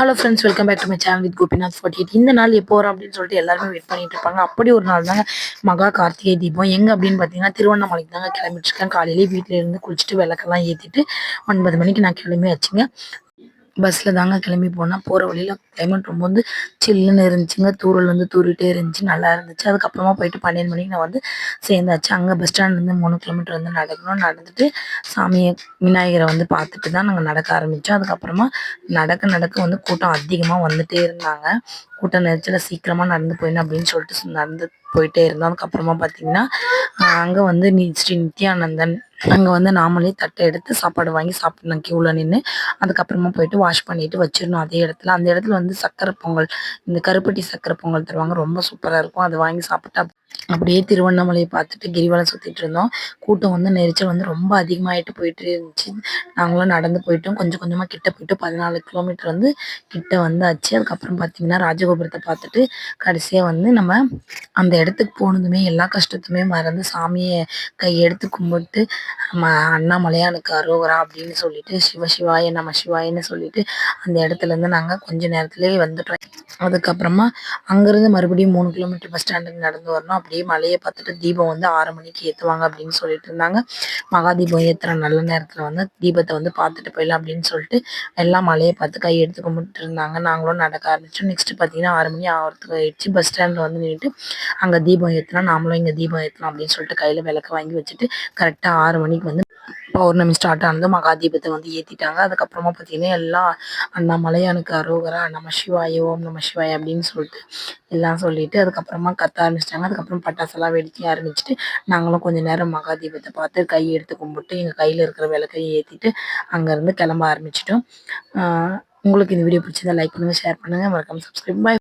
Hello friends welcome back to my channel with Gopinath forty eight இந்த நாள் எப்போ வரும் அப்படின்னு சொல்லிட்டு எல்லாருமே வெயிட் பண்ணிட்டு இருப்பாங்க. அப்படி ஒரு நாள் தாங்க மகா கார்த்திகை தீபம். எங்கே அப்படின்னு பார்த்தீங்கன்னா திருவண்ணாமலைக்கு தாங்க கிளம்பிட்டுருக்கேன் காலையிலேயே வீட்டிலேருந்து குளிச்சுட்டு விளக்கெல்லாம் ஏற்றிட்டு ஒன்பது மணிக்கு நான் கிளம்பி வச்சுங்க பஸ்ஸில் தாங்க கிளம்பி போனால் போகிற வழியில் கிளைமேட் ரொம்ப வந்து சில்லுன்னு இருந்துச்சுங்க. தூரல் வந்து தூரிட்டே இருந்துச்சு. நல்லா இருந்துச்சு. அதுக்கப்புறமா போயிட்டு பன்னெண்டு மணிக்கு நான் வந்து சேர்ந்தாச்சு. அங்கே பஸ் ஸ்டாண்ட்லேருந்து மூணு கிலோமீட்டர் வந்து நடக்கணும். நடந்துட்டு சாமியை விநாயகரை வந்து பார்த்துட்டு தான் நாங்கள் நடக்க ஆரம்பித்தோம் அதுக்கப்புறமா நடக்க நடக்க வந்து கூட்டம் அதிகமாக வந்துட்டே இருந்தாங்க. கூட்ட நெரிச்சலில் சீக்கிரமாக நடந்து போயிடணும் அப்படின்னு சொல்லிட்டு நடந்து போயிட்டே இருந்தோம். அதுக்கப்புறமா பார்த்தீங்கன்னா அங்கே வந்து நீ ஸ்ரீ நித்யானந்தன் அங்கே வந்து நாமளே தட்டை எடுத்து சாப்பாடு வாங்கி சாப்பிட்ணும். க்யூவில் நின்று அதுக்கப்புறமா போயிட்டு வாஷ் பண்ணிட்டு வச்சிடணும் அதே இடத்துல. அந்த இடத்துல வந்து சக்கரை பொங்கல் இந்த கருப்பட்டி சக்கரை பொங்கல் தருவாங்க. ரொம்ப சூப்பராக இருக்கும். அதை வாங்கி சாப்பிட்டா அப்படியே திருவண்ணாமலையை பார்த்துட்டு கிரிவலம் சுற்றிட்டு இருந்தோம். கூட்டம் வந்து நெரிச்சல் வந்து ரொம்ப அதிகமாகிட்டு போயிட்டு இருந்துச்சு. நாங்களும் நடந்து போயிட்டோம். கொஞ்சம் கொஞ்சமாக கிட்ட போயிட்டு பதினாலு கிலோமீட்டர் வந்து கிட்ட வந்தாச்சு. அதுக்கப்புறம் பார்த்தீங்கன்னா ராஜகோபுரத்தை பார்த்துட்டு கடைசியாக வந்து நம்ம அந்த இடத்துக்கு போனதுமே எல்லா கஷ்டத்துமே மறந்து சாமியை கையெடுத்து கும்பிட்டு நம்ம அண்ணாமலையானுக்கு அரோகரா அப்படின்னு சொல்லிட்டு சிவ சிவாய நம்ம சிவாயன்னு சொல்லிட்டு அந்த இடத்துல இருந்து நாங்கள் கொஞ்ச நேரத்துலேயே வந்துட்டோம். அதுக்கப்புறமா அங்கேருந்து மறுபடியும் மூணு கிலோமீட்டர் பஸ் ஸ்டாண்டுக்கு நடந்து வரணும். அப்படியே மலையை பார்த்துட்டு தீபம் வந்து ஆறு மணிக்கு ஏற்றுவாங்க அப்படின்னு சொல்லிட்டு இருந்தாங்க. மகா தீபம் ஏற்றுற நல்ல நேரத்தில் வந்து தீபத்தை வந்து பார்த்துட்டு போயிடலாம் அப்படின்னு சொல்லிட்டு எல்லாம் மலையை பார்த்து கை எடுத்து கும்பிட்டு இருந்தாங்க. நாங்களும் நடக்க ஆரம்பிச்சோம். நெக்ஸ்ட் பார்த்தீங்கன்னா ஆறு மணி ஆகிறதுக்கு ஆயிடுச்சு. பஸ் ஸ்டாண்டில் வந்து நின்றுட்டு அங்கே தீபம் ஏற்றினா நாமளும் இங்கே தீபம் ஏற்றலாம் அப்படின்னு சொல்லிட்டு கையில் விளக்க வாங்கி வச்சுட்டு கரெக்டாக ஆறு மணிக்கு வந்து பௌர்ணமி ஸ்டார்ட் ஆனது மகா தீபத்தை வந்து ஏற்றிட்டாங்க அதுக்கப்புறமா பார்த்தீங்கன்னா எல்லாம் அண்ணாமலையானுக்கு அரோகரா நம சிவாய ஓம் நம சிவாய அப்படின்னு சொல்லிட்டு எல்லாம் சொல்லிட்டு அதுக்கப்புறமா கத்த ஆரம்பிச்சிட்டாங்க. அதுக்கப்புறம் பட்டாசெல்லாம் வெடிக்க ஆரம்பிச்சுட்டு நாங்களும் கொஞ்சம் நேரம் மகா தீபத்தை பார்த்து கை எடுத்து கும்பிட்டு எங்கள் கையில் இருக்கிற விளக்கையும் ஏற்றிட்டு அங்கேருந்து கிளம்ப ஆரம்பிச்சிட்டோம். உங்களுக்கு இந்த வீடியோ பிடிச்சதா லைக் பண்ணுங்கள் ஷேர் பண்ணுங்கள் மறக்காம சப்ஸ்கிரைப் பாய்